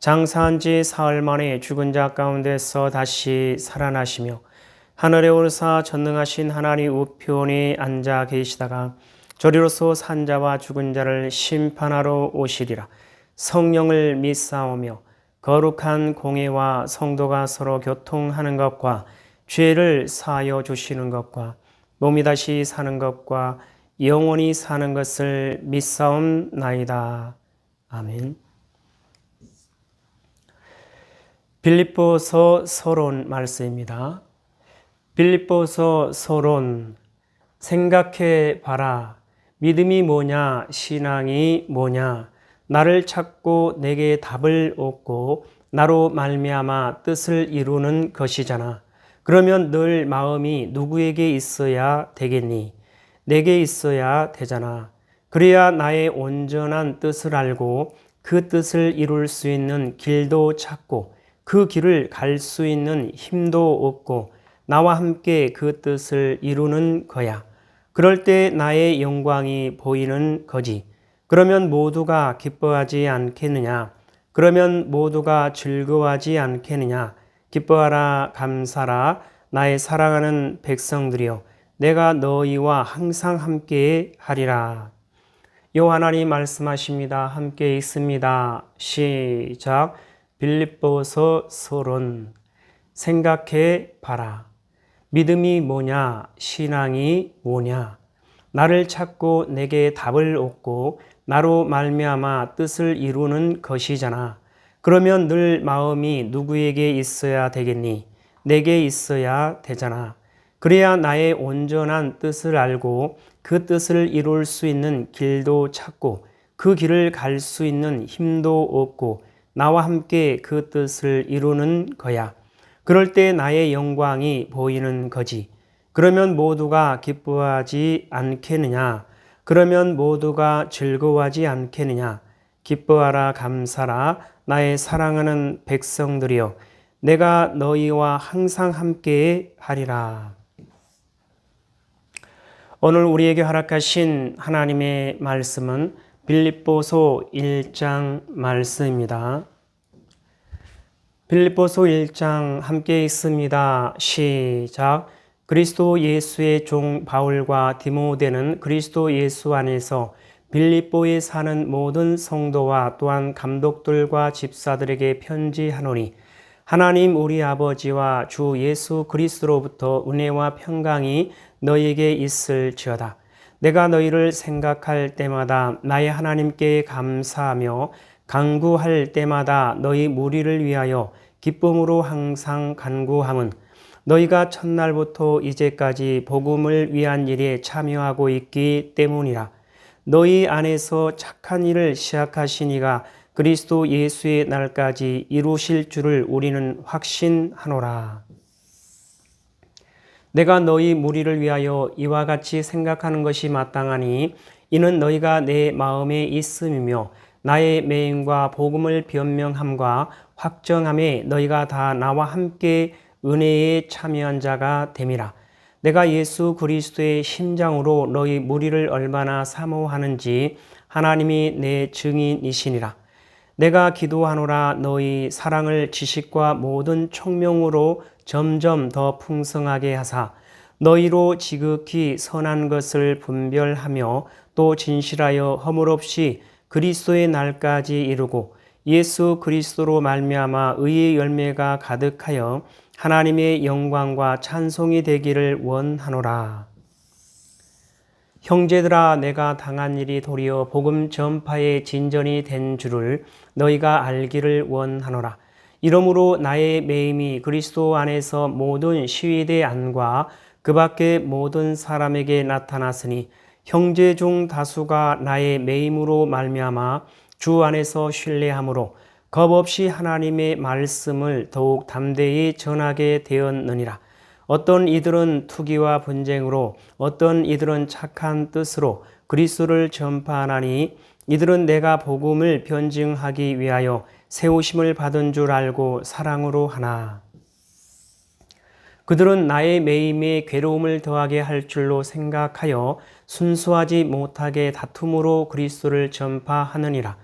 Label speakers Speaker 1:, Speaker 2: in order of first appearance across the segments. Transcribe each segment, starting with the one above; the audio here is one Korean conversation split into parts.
Speaker 1: 장사한 지 사흘 만에 죽은 자 가운데서 다시 살아나시며 하늘에 오르사 전능하신 하나님 우편에 앉아 계시다가 저리로서 산자와 죽은 자를 심판하러 오시리라 성령을 믿사오며 거룩한 공예와 성도가 서로 교통하는 것과 죄를 사하여 주시는 것과 몸이 다시 사는 것과 영원히 사는 것을 믿사옵나이다. 아멘. 빌립보서 서론 말씀입니다. 빌립보서 서론 생각해 봐라. 믿음이 뭐냐? 신앙이 뭐냐? 나를 찾고 내게 답을 얻고 나로 말미암아 뜻을 이루는 것이잖아. 그러면 늘 마음이 누구에게 있어야 되겠니? 내게 있어야 되잖아. 그래야 나의 온전한 뜻을 알고 그 뜻을 이룰 수 있는 길도 찾고 그 길을 갈 수 있는 힘도 얻고 나와 함께 그 뜻을 이루는 거야. 그럴 때 나의 영광이 보이는 거지. 그러면 모두가 기뻐하지 않겠느냐? 그러면 모두가 즐거워하지 않겠느냐? 기뻐하라, 감사라, 나의 사랑하는 백성들이여. 내가 너희와 항상 함께 하리라. 요 하나님 말씀하십니다. 함께 있습니다. 시작. 빌립보서 서론 생각해 봐라. 믿음이 뭐냐? 신앙이 뭐냐? 나를 찾고 내게 답을 얻고 나로 말미암아 뜻을 이루는 것이잖아. 그러면 늘 마음이 누구에게 있어야 되겠니? 내게 있어야 되잖아. 그래야 나의 온전한 뜻을 알고 그 뜻을 이룰 수 있는 길도 찾고 그 길을 갈 수 있는 힘도 얻고 나와 함께 그 뜻을 이루는 거야. 그럴 때 나의 영광이 보이는 거지. 그러면 모두가 기뻐하지 않겠느냐? 그러면 모두가 즐거워하지 않겠느냐? 기뻐하라 감사라 나의 사랑하는 백성들이여 내가 너희와 항상 함께 하리라. 오늘 우리에게 허락하신 하나님의 말씀은 빌립보서 1장 말씀입니다. 빌립보서 1장 함께 있습니다. 시작. 그리스도 예수의 종 바울과 디모데는 그리스도 예수 안에서 빌립보에 사는 모든 성도와 또한 감독들과 집사들에게 편지하노니 하나님 우리 아버지와 주 예수 그리스도로부터 은혜와 평강이 너희에게 있을지어다. 내가 너희를 생각할 때마다 나의 하나님께 감사하며 간구할 때마다 너희 무리를 위하여 기쁨으로 항상 간구함은 너희가 첫날부터 이제까지 복음을 위한 일에 참여하고 있기 때문이라. 너희 안에서 착한 일을 시작하신 이가 그리스도 예수의 날까지 이루실 줄을 우리는 확신하노라. 내가 너희 무리를 위하여 이와 같이 생각하는 것이 마땅하니 이는 너희가 내 마음에 있음이며 나의 매임과 복음을 변명함과 확정함에 너희가 다 나와 함께 은혜에 참여한 자가 됨이라. 내가 예수 그리스도의 심장으로 너희 무리를 얼마나 사모하는지 하나님이 내 증인이시니라. 내가 기도하노라 너희 사랑을 지식과 모든 총명으로 점점 더 풍성하게 하사 너희로 지극히 선한 것을 분별하며 또 진실하여 허물 없이 그리스도의 날까지 이루고 예수 그리스도로 말미암아 의의 열매가 가득하여 하나님의 영광과 찬송이 되기를 원하노라. 형제들아 내가 당한 일이 도리어 복음 전파의 진전이 된 줄을 너희가 알기를 원하노라. 이러므로 나의 매임이 그리스도 안에서 모든 시위대 안과 그 밖의 모든 사람에게 나타났으니 형제 중 다수가 나의 매임으로 말미암아 주 안에서 신뢰함으로 겁 없이 하나님의 말씀을 더욱 담대히 전하게 되었느니라. 어떤 이들은 투기와 분쟁으로 어떤 이들은 착한 뜻으로 그리스도를 전파하나니 이들은 내가 복음을 변증하기 위하여 세우심을 받은 줄 알고 사랑으로 하나. 그들은 나의 매임에 괴로움을 더하게 할 줄로 생각하여 순수하지 못하게 다툼으로 그리스도를 전파하느니라.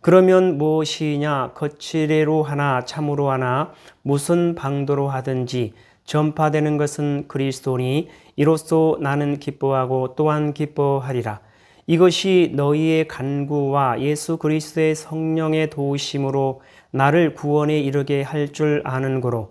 Speaker 1: 그러면 무엇이냐 거칠애로 하나 참으로 하나 무슨 방도로 하든지 전파되는 것은 그리스도니 이로써 나는 기뻐하고 또한 기뻐하리라. 이것이 너희의 간구와 예수 그리스도의 성령의 도우심으로 나를 구원에 이르게 할 줄 아는 거로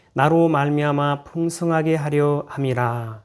Speaker 1: 나로 말미암아 풍성하게 하려 함이라.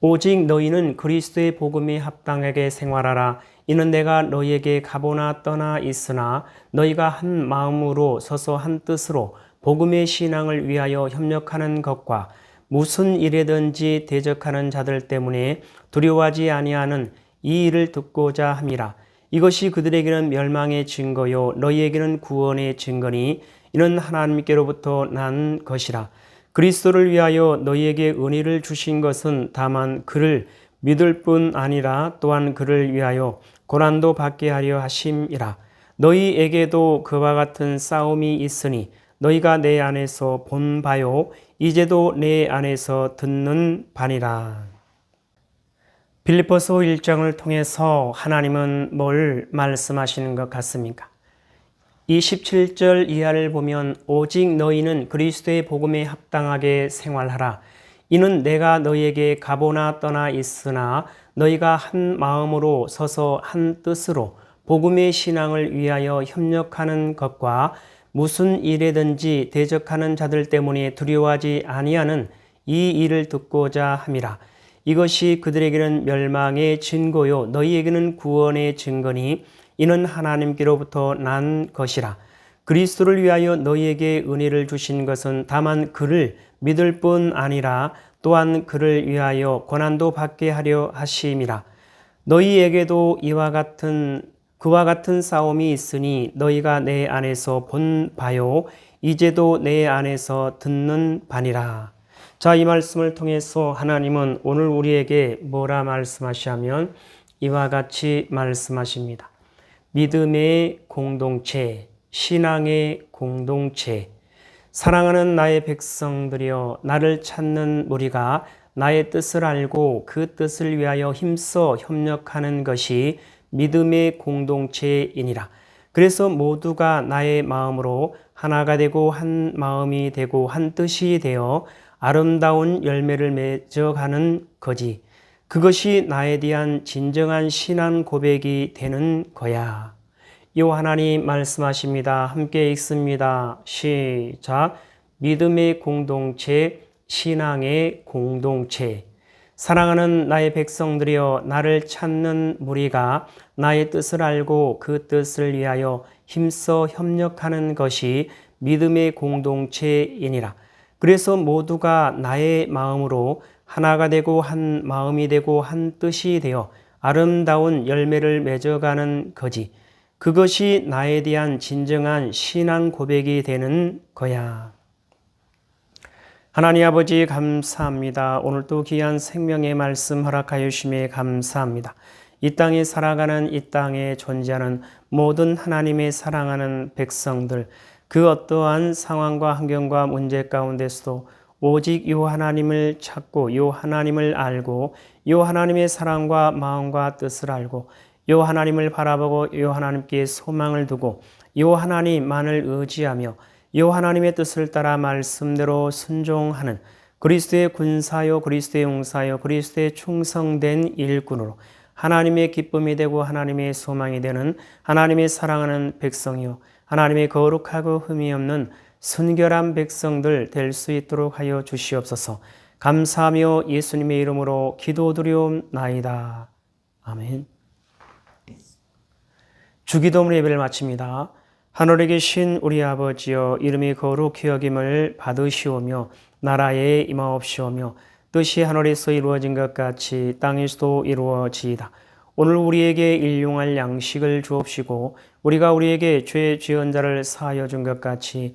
Speaker 1: 오직 너희는 그리스도의 복음에 합당하게 생활하라. 이는 내가 너희에게 가보나 떠나 있으나 너희가 한 마음으로 서서 한 뜻으로 복음의 신앙을 위하여 협력하는 것과 무슨 일에든지 대적하는 자들 때문에 두려워하지 아니하는 이 일을 듣고자 함이라. 이것이 그들에게는 멸망의 증거요 너희에게는 구원의 증거니 이는 하나님께로부터 난 것이라. 그리스도를 위하여 너희에게 은혜를 주신 것은 다만 그를 믿을 뿐 아니라 또한 그를 위하여 고난도 받게 하려 하심이라. 너희에게도 그와 같은 싸움이 있으니 너희가 내 안에서 본 바요 이제도 내 안에서 듣는 바니라. 빌립보서 1장을 통해서 하나님은 뭘 말씀하시는 것 같습니까? 27절 이하를 보면 오직 너희는 그리스도의 복음에 합당하게 생활하라. 이는 내가 너희에게 가보나 떠나 있으나 너희가 한 마음으로 서서 한 뜻으로 복음의 신앙을 위하여 협력하는 것과 무슨 일에든지 대적하는 자들 때문에 두려워하지 아니하는 이 일을 듣고자 함이라. 이것이 그들에게는 멸망의 증거요 너희에게는 구원의 증거니 이는 하나님께로부터 난 것이라. 그리스도를 위하여 너희에게 은혜를 주신 것은 다만 그를 믿을 뿐 아니라 또한 그를 위하여 고난도 받게 하려 하심이라. 너희에게도 이와 같은 그와 같은 싸움이 있으니 너희가 내 안에서 본 바요 이제도 내 안에서 듣는 바니라. 자, 이 말씀을 통해서 하나님은 오늘 우리에게 뭐라 말씀하시냐면 이와 같이 말씀하십니다. 믿음의 공동체, 신앙의 공동체, 사랑하는 나의 백성들이여 나를 찾는 무리가 나의 뜻을 알고 그 뜻을 위하여 힘써 협력하는 것이 믿음의 공동체이니라. 그래서 모두가 나의 마음으로 하나가 되고 한 마음이 되고 한 뜻이 되어 아름다운 열매를 맺어가는 거지. 그것이 나에 대한 진정한 신앙 고백이 되는 거야. 요 하나님 말씀하십니다. 함께 읽습니다. 시작. 믿음의 공동체, 신앙의 공동체. 사랑하는 나의 백성들이여 나를 찾는 무리가 나의 뜻을 알고 그 뜻을 위하여 힘써 협력하는 것이 믿음의 공동체이니라. 그래서 모두가 나의 마음으로 하나가 되고 한 마음이 되고 한 뜻이 되어 아름다운 열매를 맺어가는 거지. 그것이 나에 대한 진정한 신앙 고백이 되는 거야. 하나님 아버지 감사합니다. 오늘도 귀한 생명의 말씀 허락하여 주심에 감사합니다. 이 땅에 살아가는 이 땅에 존재하는 모든 하나님의 사랑하는 백성들 그 어떠한 상황과 환경과 문제 가운데서도 오직 요 하나님을 찾고 요 하나님을 알고 요 하나님의 사랑과 마음과 뜻을 알고 요 하나님을 바라보고 요 하나님께 소망을 두고 요 하나님만을 의지하며 요 하나님의 뜻을 따라 말씀대로 순종하는 그리스도의 군사요 그리스도의 용사요 그리스도의 충성된 일꾼으로 하나님의 기쁨이 되고 하나님의 소망이 되는 하나님의 사랑하는 백성이요 하나님의 거룩하고 흠이 없는 순결한 백성들 될 수 있도록 하여 주시옵소서. 감사하며 예수님의 이름으로 기도드리옵나이다. 아멘. 주기도문 예배를 마칩니다. 하늘에 계신 우리 아버지여 이름이 거룩히 여김을 받으시오며 나라에 임하옵시오며 뜻이 하늘에서 이루어진 것 같이 땅에서도 이루어지이다. 오늘 우리에게 일용할 양식을 주옵시고 우리가 우리에게 죄 지은 자를 사하여 준 것 같이